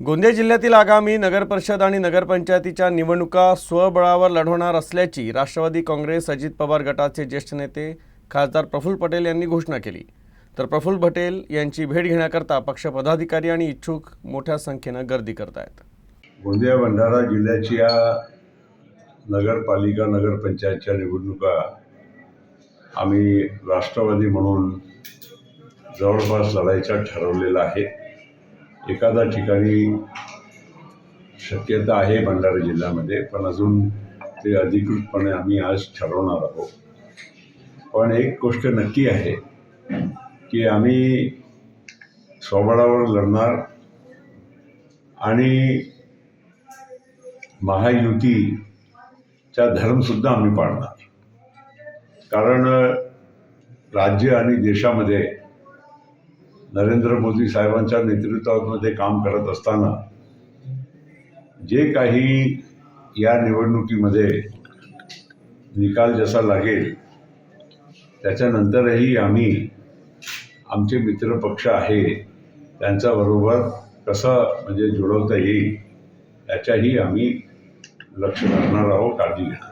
गोंदिया जिल्ह्यातील आगामी नगरपरिषद आणि नगरपंचायतीच्या निवडणुका स्वबळावर लढवणार असल्याची राष्ट्रवादी काँग्रेस अजित पवार गटाचे ज्येष्ठ नेते खासदार प्रफुल्ल पटेल यांनी घोषणा केली. तर प्रफुल्ल पटेल यांची भेट घेण्याकरता पक्ष पदाधिकारी आणि इच्छुक मोठ्या संख्येनं गर्दी करत आहेत गोंदिया भंडारा जिल्ह्याची या नगरपालिका नगरपंचायतच्या निवडणुका आम्ही राष्ट्रवादी म्हणून जवळपास लढायचा ठरवलेला आहे एखाद्या ठिकाणी शक्यता आहे भंडारा जिल्ह्यामध्ये पण अजून ते अधिकृतपणे आम्ही आज ठरवणार आहोत. पण एक गोष्ट नक्की आहे की आम्ही स्वबळावर लढणार आणि महायुतीचा धर्मसुद्धा आम्ही पाळणार कारण राज्य आणि देशामध्ये नरेंद्र मोदी साहेबांच्या नेतृत्वामध्ये काम करत असताना जे काही या निवडणुकीमध्ये निकाल जसा लागेल त्याच्यानंतरही आम्ही आमचे मित्रपक्ष आहे त्यांच्याबरोबर कसं म्हणजे जुळवता येईल याच्याही आम्ही लक्ष करणार आहोत काळजी घेणार